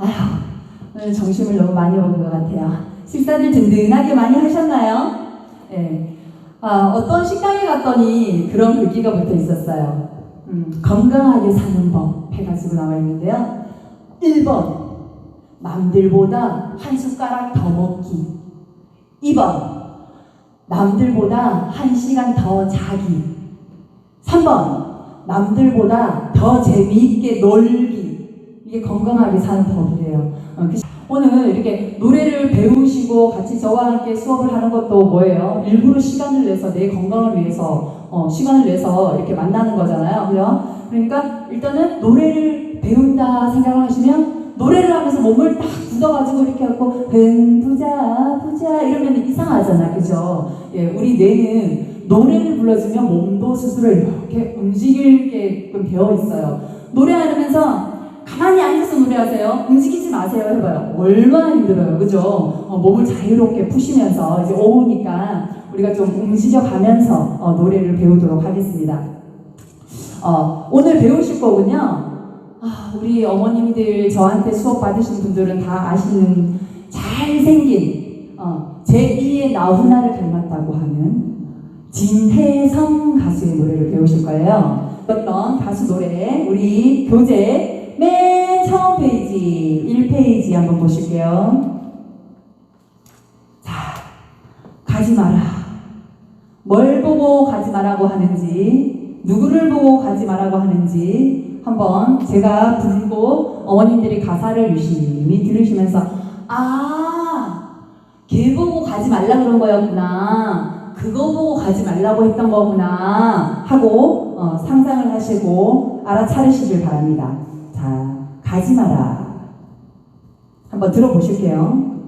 아휴 오늘 점심을 너무 많이 먹은 것 같아요 식사들 든든하게 많이 하셨나요? 네. 아, 어떤 식당에 갔더니 그런 글귀가 붙어 있었어요 음, 건강하게 사는 법 해가지고 나와 있는데요. 1번 남들보다 한 숟가락 더 먹기 2번 남들보다 한 시간 더 자기 3번 남들보다 더 재미있게 놀기 이게 건강하게 사는 법이래요. 어, 그- 오늘 이렇게 노래를 배우시고 같이 저와 함께 수업을 하는 것도 뭐예요? 일부러 시간을 내서 내 건강을 위해서 어, 시간을 내서 이렇게 만나는 거잖아요. 그죠? 그러니까 일단은 노래를 배운다 생각을 하시면 노래를 하면서 몸을 딱 굳어가지고 이렇게 하고 흥 부자 부자 이러면 이상하잖아. 그죠? 예, 우리 뇌는 노래를 불러주면 몸도 스스로 이렇게 움직이게끔 되어 있어요. 노래하면서 가만히 앉아서 노래하세요. 움직이지 마세요. 해봐요. 얼마나 힘들어요. 그죠? 어, 몸을 자유롭게 푸시면서 이제 오후니까 우리가 좀 움직여 가면서 어, 노래를 배우도록 하겠습니다. 어, 오늘 배우실 거군요. 아, 우리 어머님들 저한테 수업 받으신 분들은 다 아시는 잘생긴 어, 제2의 나훈아를 닮았다고 하는 진혜성 가수의 노래를 배우실 거예요. 어떤 가수 노래 우리 교재 맨 처음 페이지 1페이지 한번 보실게요. 자, 가지 마라. 뭘 보고 가지 말라고 하는지, 누구를 보고 가지 말라고 하는지 한번 제가 부르고 어머님들이 가사를 유심히 들으시면서 아, 걔 보고 가지 말라 그런 거였구나. 그거 보고 가지 말라고 했던 거구나 하고 어, 상상을 하시고 알아차리시길 바랍니다. 자, 가지 마라. 한번 들어보실게요.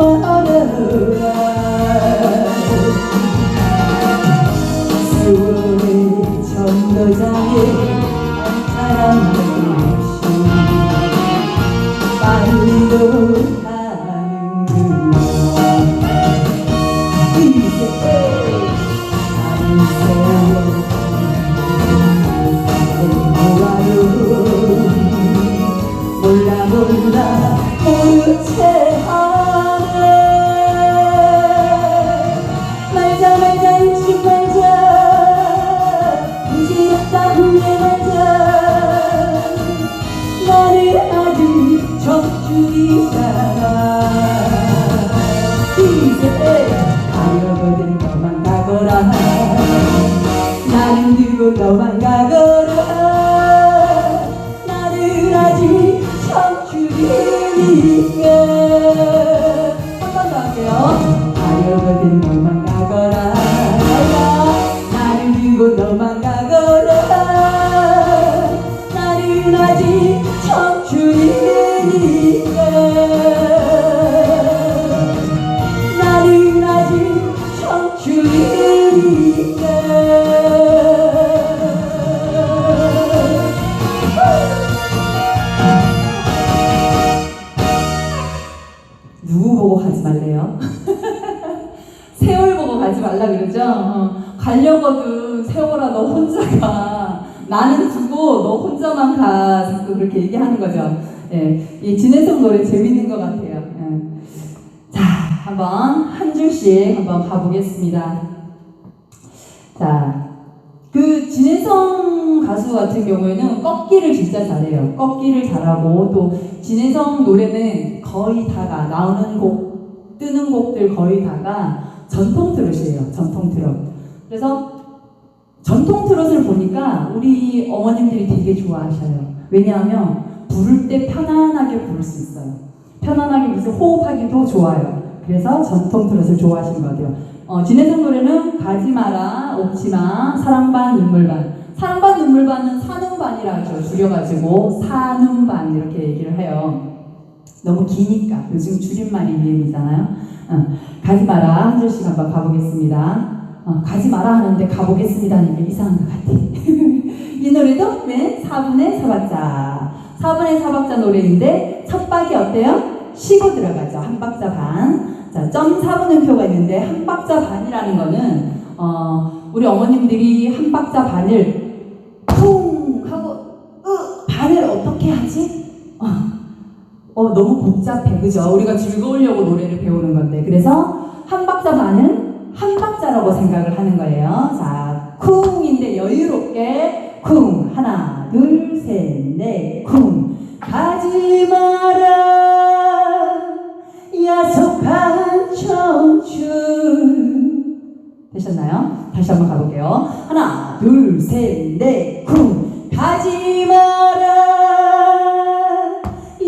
말아라 세월의 정거장에 나는 두고 너만 가거 예, 이 진해성 노래 재밌는 것 같아요 예. 자 한번 한 줄씩 한번 가보겠습니다 자 그 진해성 가수 같은 경우에는 꺾기를 진짜 잘해요. 꺾기를 잘하고 또 진해성 노래는 거의 다가 나오는 곡, 뜨는 곡들 거의 다가 전통 트롯이에요. 전통 트롯. 그래서 전통 트롯을 보니까 우리 어머님들이 되게 좋아하셔요. 왜냐하면 부를 때 편안하게 부를 수 있어요. 편안하게 무슨 호흡하기도 좋아요. 그래서 전통 트롯을 좋아하시는 것 같아요. 어, 진해성 노래는 가지 마라, 없지 마, 사랑 반, 눈물 반. 사랑 반, 눈물 반은 사는 반이라 하죠. 줄여가지고 사는 반 이렇게 얘기를 해요. 너무 기니까 요즘 줄임말이 유행이잖아요. 어, 가지 마라 한 줄씩 한번 가보겠습니다. 어, 가지 마라 하는데 가보겠습니다 하니까 이상한 것 같아. 이 노래도 맨 4분의 4박자. 4분의 4박자 노래인데 첫 박이 어때요? 쉬고 들어가죠. 한 박자 반. 자, 점 4분음표가 있는데 한 박자 반이라는 거는 어, 우리 어머님들이 한 박자 반을 쿵 하고 으 반을 어떻게 하지? 어, 어, 너무 복잡해 그죠? 우리가 즐거우려고 노래를 배우는 건데 그래서 한 박자 반은 한 박자라고 생각을 하는 거예요. 자, 쿵인데 여유롭게 쿵 하나 둘 셋 넷 쿵 가지 마라 야속한 청춘 되셨나요? 다시 한번 가볼게요. 하나, 둘, 셋, 넷, 쿵 가지 마라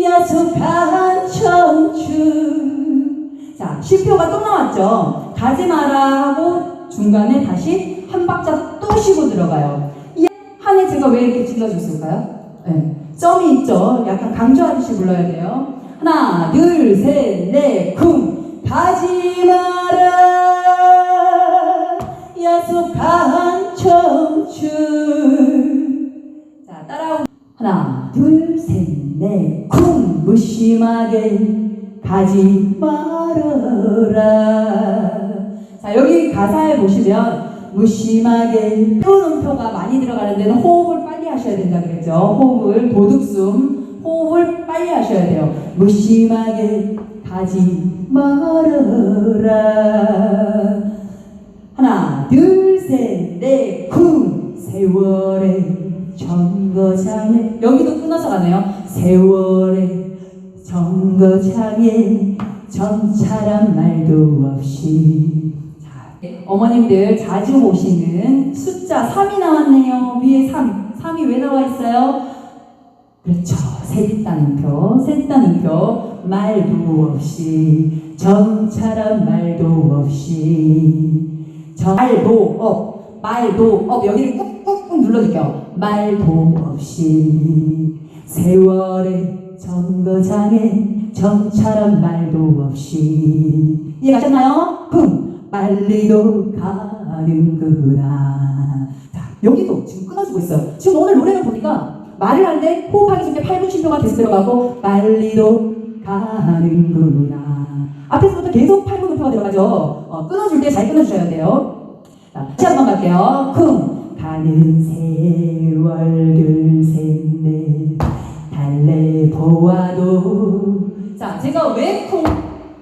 야속한 청춘 자, 쉼표가 또 나왔죠. 가지 마라 하고 중간에 다시 한 박자 또 쉬고 들어가요. 질러줬을까요? 네. 점이 있죠. 약간 강조하듯이 불러야 돼요. 하나, 둘, 셋, 넷, 쿵. 가지 마라. 야속한 청춘. 자, 따라오. 하나, 둘, 셋, 넷, 쿵. 무심하게 가지 말아라. 자, 여기 가사에 보시면 무심하게 표음표가 많이 들어가는 데는 호흡을 하셔야 된다 그랬죠. 호흡을 도둑숨 호흡을 빨리 하셔야 돼요. 무심하게 가지 말아라. 하나, 둘, 셋, 넷, 쿵. 세월의 정거장에 여기도 끊어서 가네요. 세월의 정거장에 정찰한 말도 없이 자, 어머님들 자주 보시는 숫자 3이 나왔네요. 위에 3. 3이 왜 나와 있어요? 그렇죠. 셋 따는표, 말도 없이, 정찰한 말도 없이, 정, 말도 업, 말도 업, 여기를 꾹꾹꾹 눌러줄게요. 말도 없이, 세월의 정거장에 정처럼 말도 없이 이해가셨나요? 쿵 빨리도 가는구나 자 여기도 지금 끊어지고 있어요. 지금 오늘 노래를 보니까 말을 하는데 호흡하기 전에 8분 쉼표가 계속 들어가고 빨리도 가는구나. 앞에서부터 계속 8분 음표가 들어가죠. 어, 끊어줄 때 잘 끊어주셔야 돼요. 자, 다시 한번 갈게요. 쿵. 가는 세월 둘셋넷. 달래 보아도. 자 제가 왜 쿵?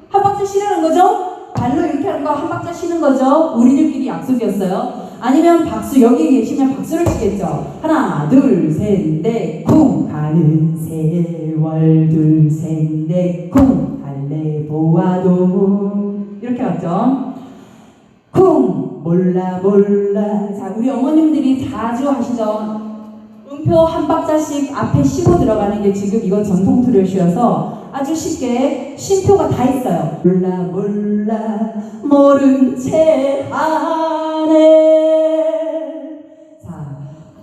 한 박자 쉬라는 거죠? 발로 이렇게 하는 거 한 박자 쉬는 거죠? 우리들끼리 약속이었어요 아니면 박수 여기 계시면 박수를 치겠죠. 하나 둘셋넷쿵. 가는 세월 둘셋넷쿵. 달래 보아도 이렇게 갔죠? 쿵. 몰라 몰라. 자 우리 어머님들이 자주 하시죠? 음표 한 박자씩 앞에 쉬고 들어가는 게 지금 이건 전통 트롯이어서 아주 쉽게 쉼표가 다 있어요. 몰라 몰라 모른 채 하네. 자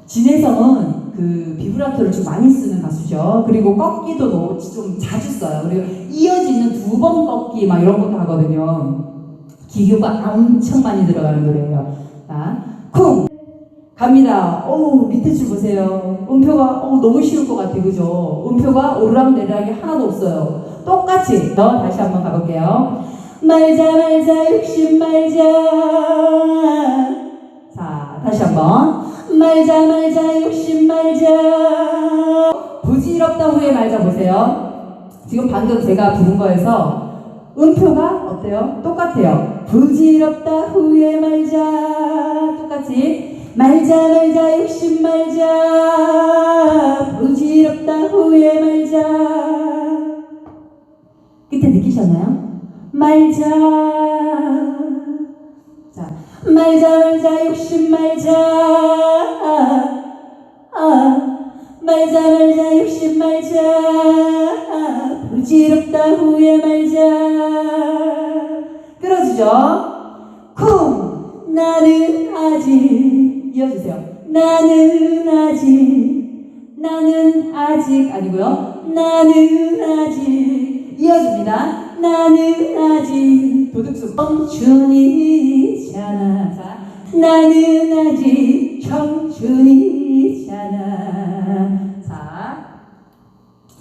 진혜성은 그 비브라토를 좀 많이 쓰는 가수죠. 그리고 꺾기도 너- 좀 자주 써요. 그리고 이어지는 두 번 꺾기 막 이런 것도 하거든요. 기교가 엄청 많이 들어가는 노래예요. 자, 쿵 갑니다. 오 밑에 줄 보세요. 음표가 오, 너무 쉬울 것 같아, 그죠? 음표가 오르락내리락이 하나도 없어요. 똑같이 더 다시 한번 가볼게요. 말자 말자 욕심 말자. 자 다시 한번 말자 말자 욕심 말자. 부질없다 후에 말자 보세요. 지금 방금 제가 부른 거에서 음표가 어때요? 똑같아요. 부질없다 후회 말자. 똑같이 말자 말자 욕심 말자. 부질없다 후회 말자. 그때 느끼셨나요? 말자. 자, 말자 말자 욕심 말자. 아, 말자 말자 욕심 말자 부질없다 후회 말자 끌어주죠 쿵 나는 아직 이어주세요. 나는 아직 나는 아직 아니고요. 나는 아직. 이어줍니다. 나는 아직. 도둑수 청춘이잖아. 자, 나는 아직. 청춘이잖아. 자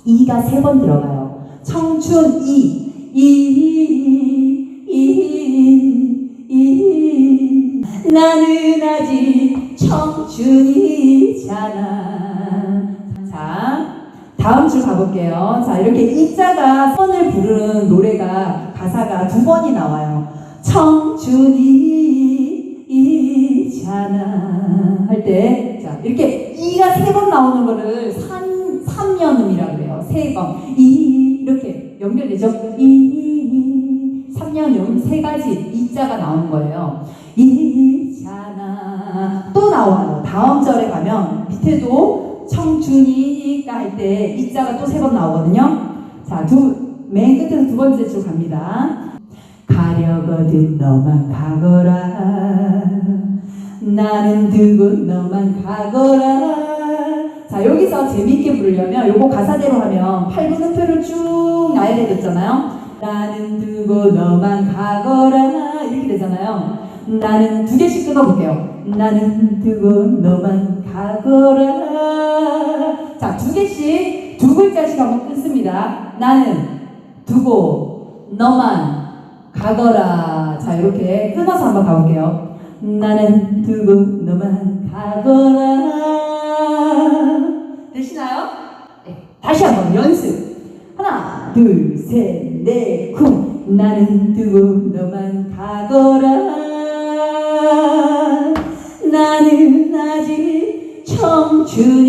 이가 세 번 들어가요. 청춘 이, 이, 이, 이. 나는 아직 청춘이잖아. 자, 다음 줄 가볼게요. 자, 이렇게 이자가 선을 부르는 노래가 가사가 두 번이 나와요. 청춘이잖아. 할 때, 자, 이렇게 이가 세 번 나오는 거를 삼, 삼연음이라고 그래요. 세 번. 이, 이렇게 연결되죠? 이, 삼연음 세 가지 이자가 나오는 거예요. 이잖아. 또 나와요. 다음 절에 가면 밑에도 청춘이가 할때 이자가 또 세 번 나오거든요. 자, 두, 맨 끝에서 두 번째 줄 갑니다. 가려거든 너만 가거라. 나는 두고 너만 가거라. 자, 여기서 재미있게 부르려면 요거 가사대로 하면 8분 음표를 쭉 나야 되겠잖아요. 나는 두고 너만 가거라. 이렇게 되잖아요. 나는 두 개씩 끊어볼게요. 나는 두고 너만 가거라. 자, 두 개씩 두 글자씩 한번 끊습니다. 나는 두고 너만 가거라. 자, 이렇게 끊어서 한번 가볼게요. 나는 두고 너만 가거라. 되시나요? 네. 다시 한번 연습. 하나, 둘, 셋, 넷, 쿵. 나는 두고 너만 가거라. 청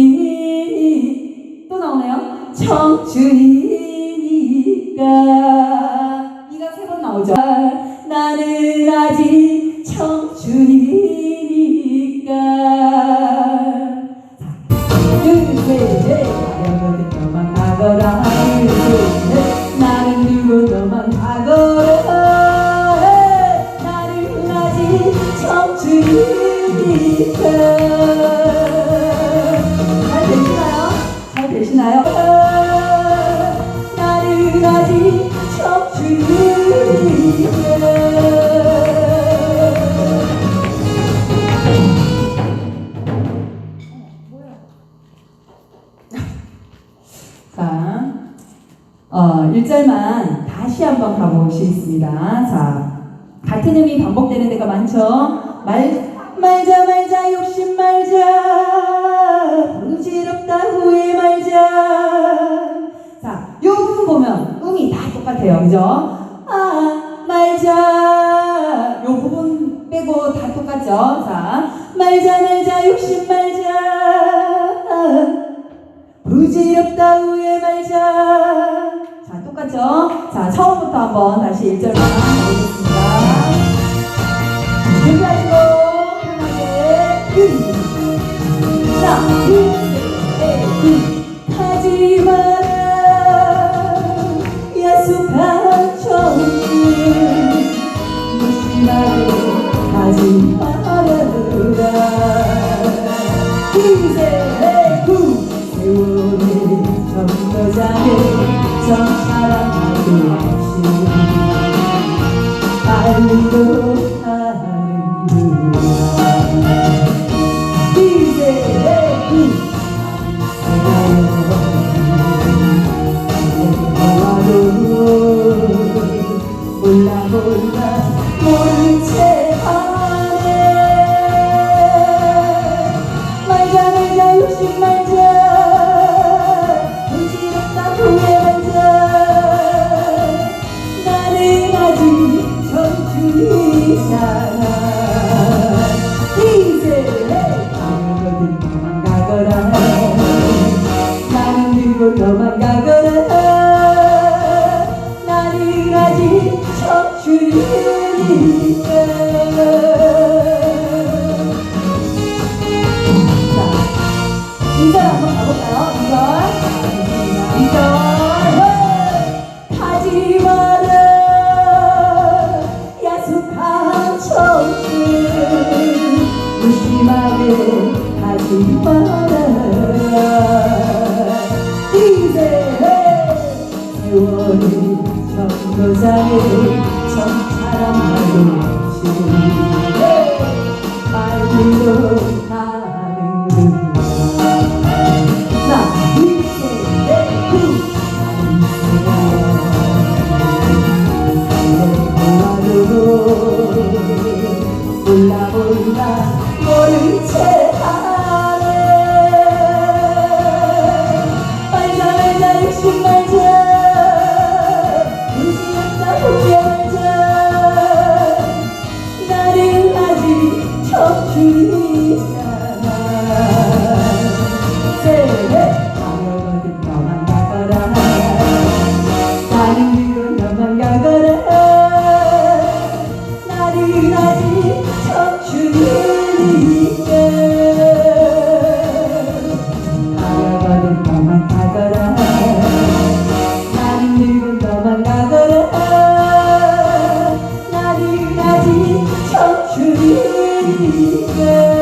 자, 어, 1절만 다시 한번 가보시겠습니다. 자, 같은 의미 반복되는 데가 많죠? 말, 말자, 말자, 욕심 말자, 부지럽다, 후회 말자. 자, 요 부분 보면 음이 다 똑같아요. 그죠? 아, 말자. 요 부분 빼고 다 똑같죠? 자, 말자, 말자, 욕심 말자. 부질없다 후회 말자. 자, 똑같죠? 자, 처음부터 한번 다시 1절만 가보겠습니다. 준비하시고, 편하게, 음. 청춘이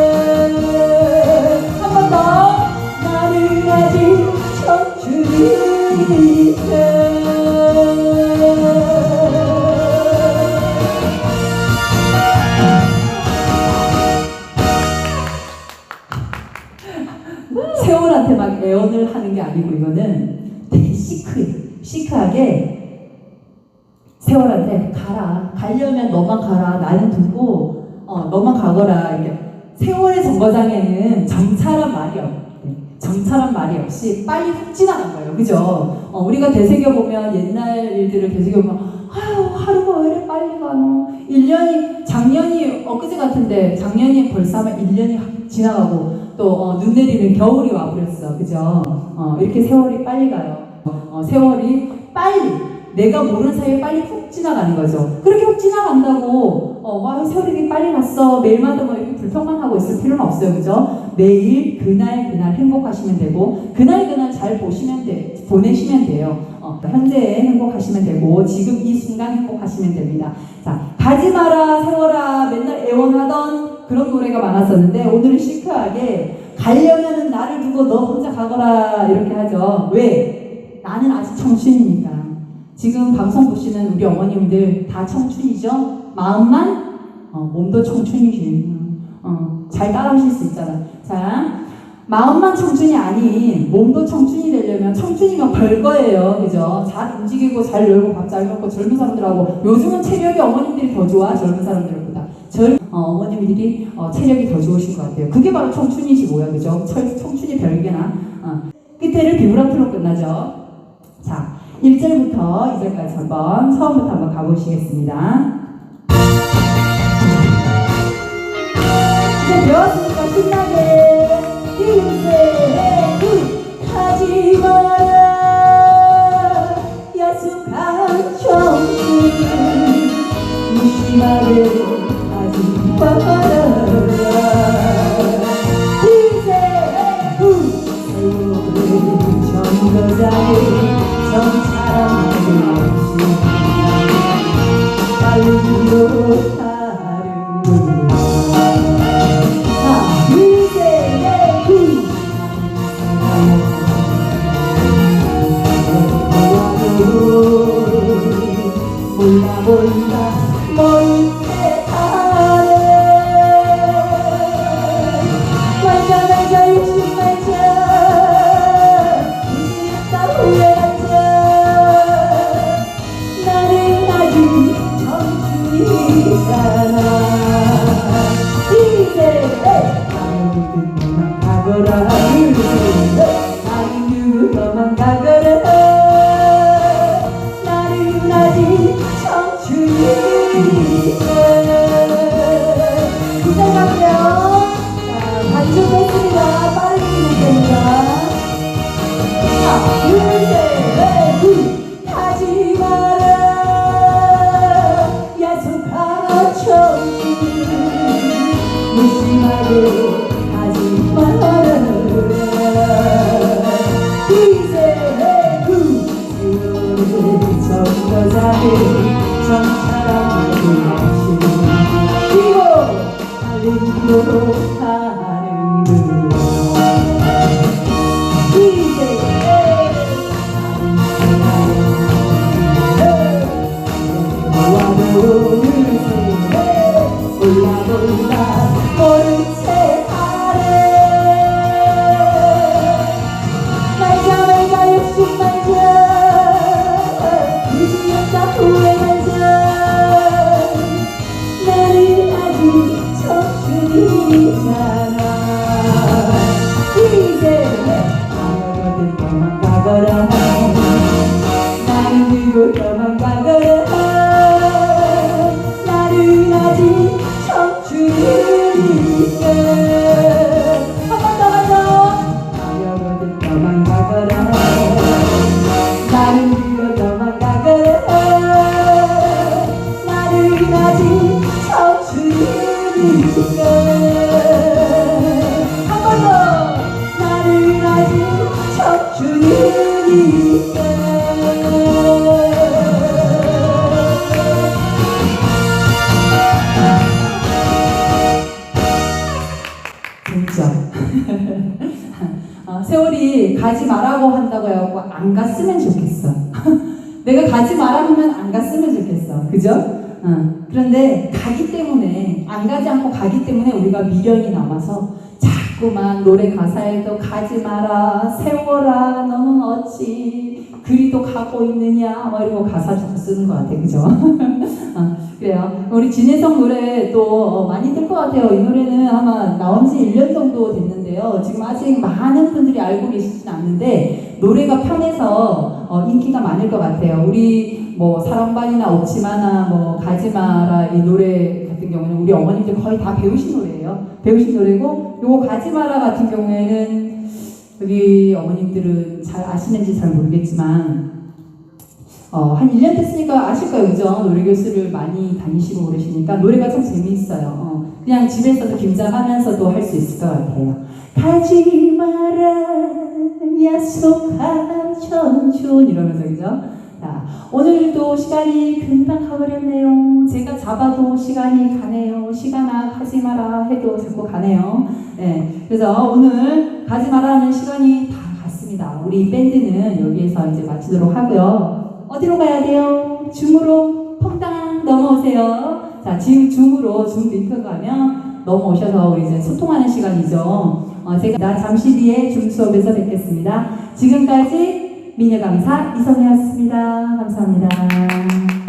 되새겨 보면 옛날 일들을 되새겨 보면 아유 하루가 왜 이래 빨리 가노 1년이 작년이 엊그제 같은데 작년이 벌써 하면 1년이 지나가고 또 어, 눈 내리는 겨울이 와버렸어, 그죠? 어, 이렇게 세월이 빨리 가요. 어, 세월이 빨리 내가 모르는 사이에 빨리 훅 지나가는 거죠. 그렇게 훅 지나간다고 어, 와 세월이 빨리 갔어 매일마다 뭐 이렇게 불평만 하고 있을 필요는 없어요, 그죠? 매일 그날 그날 행복하시면 되고 그날 그날 잘 보시면 돼 보내시면 돼요. 어, 현재에 행복하시면 되고 지금 이 순간 행복하시면 됩니다. 자 가지 마라 세월아 맨날 애원하던 그런 노래가 많았었는데 오늘은 시크하게 가려면은 나를 두고 너 혼자 가거라 이렇게 하죠. 왜? 나는 아직 청춘이니까. 지금 방송 보시는 우리 어머님들 다 청춘이죠? 마음만 어, 몸도 청춘이지. 어, 잘 따라하실 수 있잖아. 자, 마음만 청춘이 아닌 몸도 청춘이 되려면 청춘이면 별거예요. 그죠? 잘 움직이고 잘 놀고 밥 잘 먹고 젊은 사람들하고 요즘은 체력이 어머님들이 더 좋아 젊은 사람들보다 젊 어, 어머님들이 어, 체력이 더 좋으신 것 같아요. 그게 바로 청춘이지 뭐야 그죠? 철, 청춘이 별개나 어. 끝에를 비브라토로 끝나죠. 자 1절부터 2절까지 한번 처음부터 한번 가보시겠습니다. 이제 배웠으니까 신나게 하지 마라 야속한 정신 무심하게 청 어, 세월이 가지 말라고 한다고 해갖고 안 갔으면 좋겠어. 내가 가지 말라 하면 안 갔으면 좋겠어. 그죠? 어, 그런데 가기 때문에, 안 가지 않고 가기 때문에 우리가 미련이 남아서 자꾸만 노래 가사에도 가지 마라, 세월아, 너는 어찌 그리도 가고 있느냐, 뭐거 가사 자꾸 쓰는 것 같아. 그죠? 어, 그래요. 우리 진혜성 노래 또 어, 많이 들것 같아요. 이 노래는 아마 나온 지 1년 정도 됐는데요. 지금 아직 많은 분들이 알고 계시진 않는데 노래가 편해서 어, 인기가 많을 것 같아요. 우리 뭐 사랑반이나 옥치마나 뭐 가지마라 이 노래 같은 경우는 우리 어머님들 거의 다 배우신 노래예요. 배우신 노래고 요거 가지마라 같은 경우에는 여기 어머님들은 잘 아시는지 잘 모르겠지만 어, 한 1년 됐으니까 아실 거예요, 그죠? 노래교실을 많이 다니시고 그러시니까 노래가 참 재미있어요. 어, 그냥 집에서도 김장하면서도 할 수 있을 것 같아요. 가지 마라, 약속한 청춘 이러면서 그죠? 오늘도 시간이 금방 가버렸네요. 제가 잡아도 시간이 가네요. 시간아 가지 마라 해도 자꾸 가네요. 네, 그래서 오늘 가지 마라는 시간이 다 갔습니다. 우리 밴드는 여기에서 이제 마치도록 하고요. 어디로 가야 돼요? 줌으로 퐁당 넘어오세요. 자, 지금 줌으로 줌 링크 가면 넘어오셔서 이제 소통하는 시간이죠. 어, 제가 잠시 뒤에 줌 수업에서 뵙겠습니다. 지금까지 미녀감사 이성희였습니다. 감사합니다.